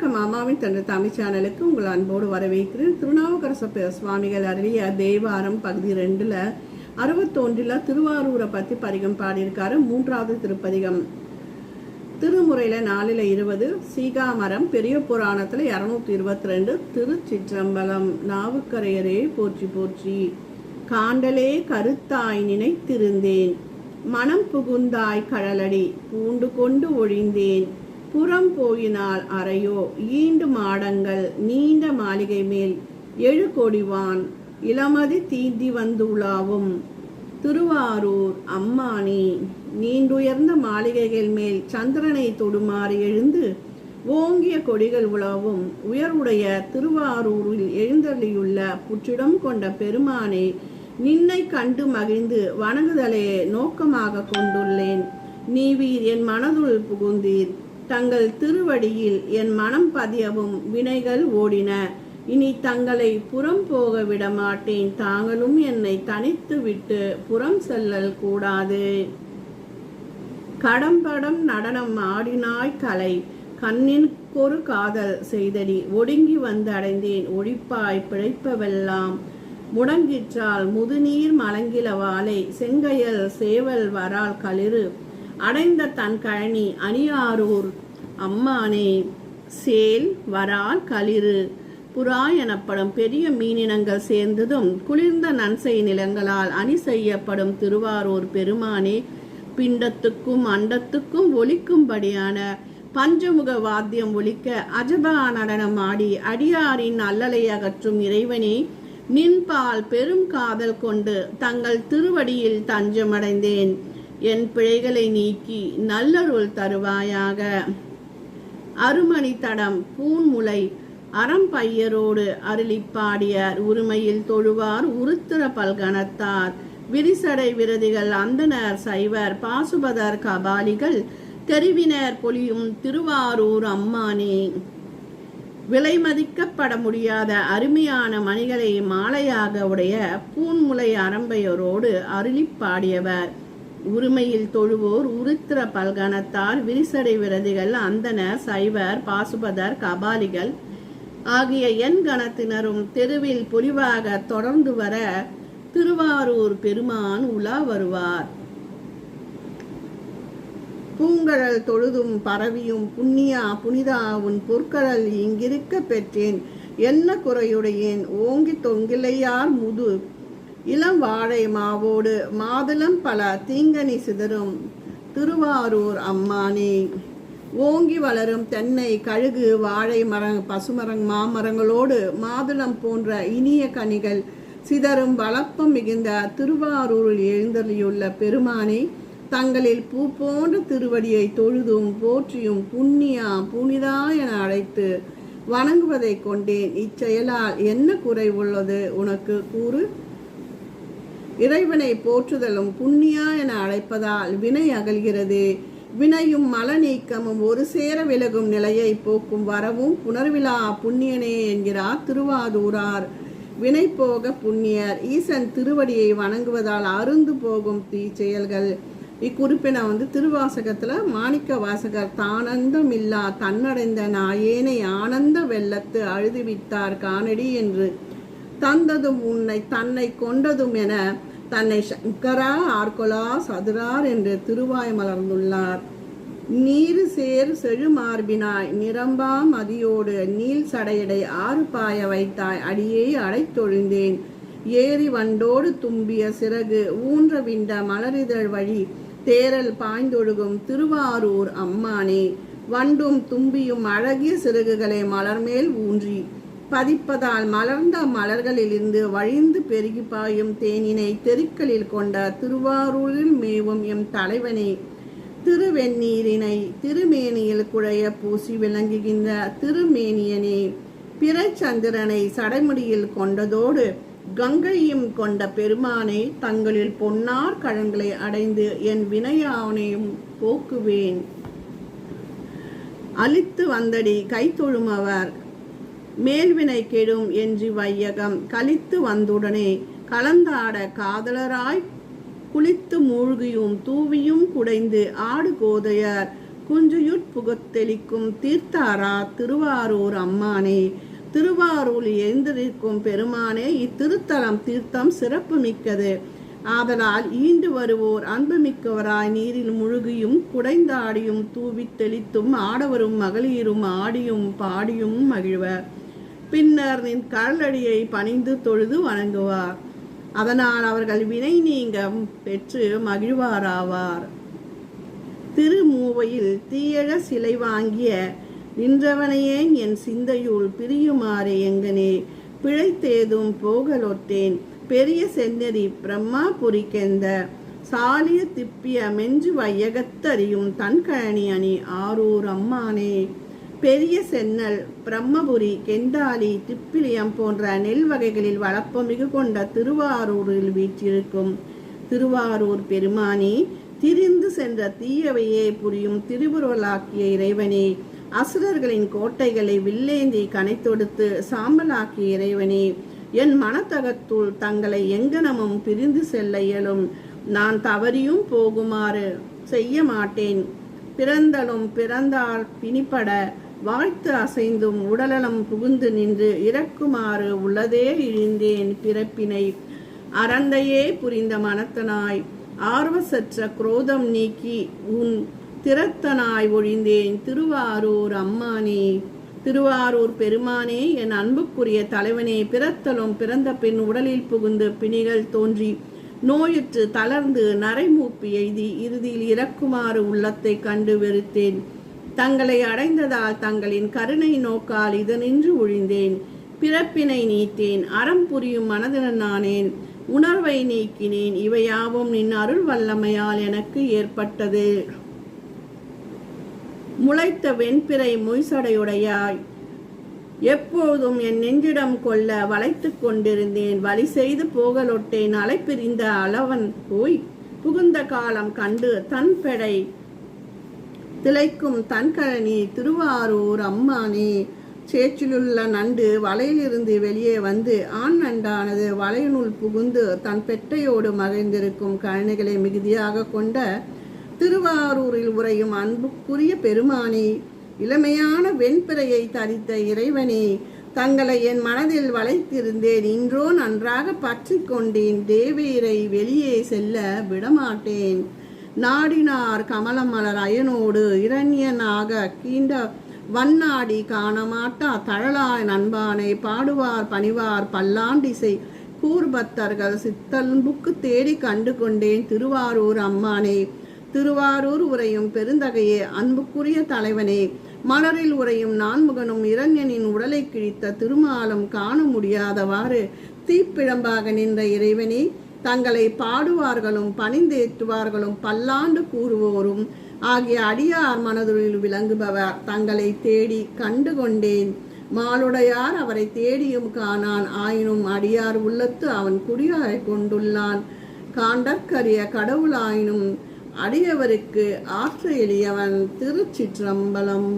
வணக்கம். அம்மாவின் தனது தமிழ் சேனலுக்கு உங்கள் அன்போடு வரவேற்கிறேன். திருநாவுக்கரச சுவாமிகள் அருளிய தேவாரம் பகுதி ரெண்டுல அறுபத்தொன்றில் திருவாரூரை பற்றி பதிகம் பாடியிருக்காரு. மூன்றாவது திருப்பதிகம். திருமுறையில் நாலில் இருபது சீகாமரம் பெரிய புராணத்தில் இரநூத்தி இருபத்தி ரெண்டு திருச்சிற்றம்பலம் நாவுக்கரையரே போற்றி போற்றி காண்டலே கருத்தாய் நினைத்திருந்தேன் மனம் புகுந்தாய் கடலடி பூண்டு கொண்டு ஒழிந்தேன் புறம் போயினால் அறையோ ஈண்டு மாடங்கள் நீண்ட மாளிகை மேல் எழு கொடிவான் இளமதி தீந்தி வந்துள்ளாவும் திருவாரூர் அம்மானி நீண்டுயர்ந்த மாளிகைகள் மேல் சந்திரனை தொடுமாறு எழுந்து ஓங்கிய கொடிகள் உலாவும். உயர்வுடைய திருவாரூரில் எழுந்தள்ளியுள்ள புற்றிடம் கொண்ட பெருமானே நின்னை கண்டு மகிழ்ந்து வணங்குதலே நோக்கமாக கொண்டுள்ளேன். நீவீர் என் மனதுள் புகுந்தீர். தங்கள் திருவடியில் என் மனம் பதியவும் வினைகள் ஓடின. இனி தங்களை புறம் போக விடமாட்டேன். தாங்களும் என்னை தனித்து விட்டு புறம் செல்லல் கூடாது. கடம்படம் நடனம் ஆடினாய் கலை. கண்ணிற்கொரு காதல் செய்தடி. ஒடுங்கி வந்து அடைந்தேன் ஒழிப்பாய் பிழைப்பவெல்லாம் முடங்கிற்றால் முதுநீர் மலங்கில வாழை செங்கையல் சேவல் வரால் களிறு அடைந்த தன் கழனி அணியாரூர் அம்மானே. சேல் வரால் களிறு புறா எனப்படும் பெரிய மீனினங்கள் சேர்ந்ததும் குளிர்ந்த நன்சை நிலங்களால் அணி செய்யப்படும் திருவாரூர் பெருமானே. பிண்டத்துக்கும் அண்டத்துக்கும் ஒலிக்கும்படியான பஞ்சமுக வாத்தியம் ஒலிக்க அஜபா நடனம் ஆடி அடியாரின் அல்லலை அகற்றும் இறைவனே. நின்பால் பெரும் காதல் கொண்டு தங்கள் திருவடியில் தஞ்சமடைந்தேன். என் பிழைகளை நீக்கி நல்லருள் தருவாயாக. அருமணி தடம் பூன்முலை அறம்பையரோடு அருளிப்பாடியார் உரிமையில் தொழுவார் உருத்திர பல்கணத்தார். விரிசடை விரதிகள் அந்தனர் சைவர். பாசுபதர் கபாலிகள் தெரிவினர் பொலியும் திருவாரூர் அம்மானே. விலை மதிக்கப்பட முடியாத அருமையான மணிகளை மாலையாக உடைய பூன்முலை அரம்பையரோடு அருளிப்பாடியவர் உரிமையில் தொழுவோர் உருத்திர பல்கணத்தார் விரிசடை விரதிகள் அந்தனர் சைவர் பாசுபதர் கபாலிகள் ஆகிய என் கணத்தினரும் தெருவில் பொலிவாக தொடர்ந்து வர திருவாரூர் பெருமான் உலா வருவார். பூங்கழல் தொழுதும் பரவியும் புண்ணியா புனிதா உன் பொற்கடல் இங்கிருக்க பெற்றேன். என்ன குறையுடையேன்? ஓங்கி தொங்கிலையார் முது இளம் வாழை மாவோடு மாதுளம் பல தீங்கனி சிதறும் திருவாரூர் அம்மானே. ஓங்கி வளரும் தென்னை கழுகு வாழை மரம் பசுமரம் மாமரங்களோடு மாதுளம் போன்ற இனிய கனிகள் சிதறும் வளப்பம் மிகுந்த திருவாரூரில் எழுந்தருளியுள்ள பெருமானே தங்களில் பூ போன்ற திருவடியை தொழுதும் போற்றியும் புண்ணியா புனிதா என அழைத்து வணங்குவதை கொண்டேன். இச்செயலால் என்ன குறை உள்ளது? உனக்கு கூறு? இறைவனை போற்றுதலும் புண்ணியா என அழைப்பதால் வினை அகல்கிறது. வினையும் மல நீக்கமும் ஒரு சேர விலகும் நிலையை போக்கும் வரவும் புனர்விழா புண்ணியனே என்கிறார் திருவாதூரார் வினை போக புண்ணியர் ஈசன் திருவடியை வணங்குவதால் அருந்து போகும் தீ செயல்கள் இக்குறிப்பினை வந்து திருவாசகத்துல மாணிக்க வாசகர் தானந்தம் இல்லா தன்னடைந்த நாயேனை ஆனந்த வெள்ளத்து அழுதுவித்தார் காணடி என்று. தந்ததும் உன்னை தன்னை கொண்டதும் என தன்னை சங்கரா ஆர்கொலா சதுரார் என்று திருவாய் மலர்ந்துள்ளார். நீரு சேர் செழுமார்பினாய் நிரம்பா மதியோடு நீல் சடையடை ஆறு பாய வைத்தாய் அடியே அடைத்தொழிந்தேன். ஏறி வண்டோடு தும்பிய சிறகு ஊன்ற விண்ட மலரிதழ் வழி தேரல் பாய்ந்தொழுகும் திருவாரூர் அம்மானே. வண்டும் தும்பியும் அழகிய சிறகுகளை மலர்மேல் ஊன்றி பதிப்பதால் மலர்ந்த மலர்களிலிருந்து வழிந்து பெருகி பாயும் தேனினை தெருக்களில் கொண்ட திருவாரூரில் மேவும் எம் தலைவனே திருவெந்நீரினை திருமேனியில் குழைய பூசி விளங்குகின்ற திருமேனியனே பிறச்சந்திரனை சடைமுடியில் கொண்டதோடு கங்கையும் கொண்ட பெருமானை தங்களில் பொன்னார் கழங்களை அடைந்து என் வினையாவனையும் போக்குவேன். அழித்து வந்தடி கைத்தொழுமவர் மேல்வினை கெடும் என்று வையகம் கலித்து வந்துடனே கலந்தாட காதலராய் குளித்து மூழ்கியும் தூவியும் குடைந்து ஆடு கோதையர் குஞ்சுயுட் புகத்தெளிக்கும் தீர்த்தாரா திருவாரூர் அம்மானே. திருவாரூரில் எழுந்திருக்கும் பெருமானே இத்திருத்தலம் தீர்த்தம் சிறப்பு மிக்கது ஆதலால் ஈண்டு வருவோர் அன்புமிக்கவராய் நீரில் முழுகியும் குடைந்தாடியும் தூவி தெளித்தும் ஆடவரும் மகளிரும் ஆடியும் பாடியும் மகிழ்வர். பின்னர் நின் கடலடியை பணிந்து தொழுது வணங்குவார். அதனால் அவர்கள் வினை நீங்க பெற்று மகிழ்வாராவார். திருமூவையில் தீயழ சிலை வாங்கிய நின்றவனையே என் சிந்தையுள் பிரியுமாறு எங்கனே. பிழைத்தேதும் போகலொட்டேன் பெரிய செந்நெறி பிரம்மாபுரிக்கெந்த சாலிய திப்பிய மெஞ்சு வையகத்தறியும் தன்கழனி அணி ஆரூர் அம்மானே. பெரிய சென்னல் பிரம்மபுரி கெந்தாலி திப்பிலியம் போன்ற நெல் வகைகளில் வளப்பமிகு கொண்ட திருவாரூரில் வீற்றிருக்கும் திருவாரூர் பெருமானி திரிந்து சென்ற தீயவையே புரியும் திருவுருவலாக்கிய இறைவனே. அசுரர்களின் கோட்டைகளை வில்லேந்தி கனைத்தொடுத்து சாம்பலாக்கிய இறைவனே. என் மனத்தகத்துள் தங்களை எங்கனமும் பிரிந்து செல்ல இயலும். நான் தவறியும் போகுமாறு செய்ய மாட்டேன். பிறந்தலும் பிறந்தால் பிணிப்பட வாழ்த்து அசைந்தும் உடலலம் புகுந்து நின்று இறக்குமாறு உள்ளதே இழிந்தேன் பிறப்பினை. அறந்தையே புரிந்த மனத்தனாய் ஆர்வசற்ற குரோதம் நீக்கி உன் திறத்தனாய் ஒழிந்தேன். திருவாரூர் அம்மானே திருவாரூர் பெருமானே என் அன்புக்குரிய தலைவனே பிறத்தலும் பிறந்த பின் உடலில் புகுந்து பிணிகள் தோன்றி நோயுற்று தளர்ந்து நரைமூப்பி எய்தி இறுதியில் இறக்குமாறு உள்ளத்தை கண்டு வெறுத்தேன். தங்களை அடைந்ததால் தங்களின் கருணை நோக்கால் இதனின்று ஒழிந்தேன். பிறப்பினை நீத்தேன் அறம் புரியும் மனதினன் நானேன். உணர்வை நீக்கினேன் இவையாவும் நின் அருள் வல்லமையால் எனக்கு ஏற்பட்டது. முளைத்த வெண்பிறை மொய்சடையுடையாய். எப்போதும் என் நெஞ்சிடம் கொள்ள வளைத்துக் கொண்டிருந்தேன். வழி செய்து போகலொட்டேன் அலைப்பிரிந்த அளவன் போய். புகுந்த காலம் கண்டு தன் பெடை திளைக்கும் தன்கழனி திருவாரூர் அம்மானே. சேற்றிலுள்ள நண்டு வலையிலிருந்து வெளியே வந்து ஆண் நண்டானது வலையினுள் புகுந்து தன் பெட்டையோடு மகிழ்ந்திருக்கும் கழனிகளை மிகுதியாக கொண்ட திருவாரூரில் உறையும் அன்புக்குரிய பெருமானே இளமையான வெண்பிறையை தரித்த இறைவனே தங்களை என் மனதில் வளைத்திருந்தேன் இன்றோ நன்றாக பற்றி கொண்டேன் தேவீரை வெளியே செல்ல விடமாட்டேன். நாடினார் கமலமலர் அயனோடு இரண்யனாக கீண்ட வண்ணாடி காணமாட்டா தழலாய் நண்பானை பாடுவார் பணிவார் பல்லாண்டிசை கூர்பத்தர்கள் சித்தன்புக்கு தேடி கண்டு கொண்டேன் திருவாரூர் அம்மானே. திருவாரூர் உரையும் பெருந்தகையே அன்புக்குரிய தலைவனே. மலரில் உரையும் நான்முகனும் இரண்யனின் உடலை கிழித்த திருமாலும் காண முடியாதவாறு தீப்பிழம்பாக நின்ற இறைவனே தங்களை பாடுவார்களும் பணிந்தேற்றுவார்களும் பல்லாண்டு கூறுவோரும். ஆகிய அடியார் மனதில் விளங்குபவர். தங்களை தேடி கண்டு கொண்டேன் மாலுடையார் அவரை தேடியும் காணான். ஆயினும் அடியார் உள்ளத்து அவன் குடியாரை கொண்டுள்ளான். காண்டற்கரிய கடவுளாயினும் அடியவருக்கு ஆற்று எளியவன் திருச்சிற்றம்பலம்.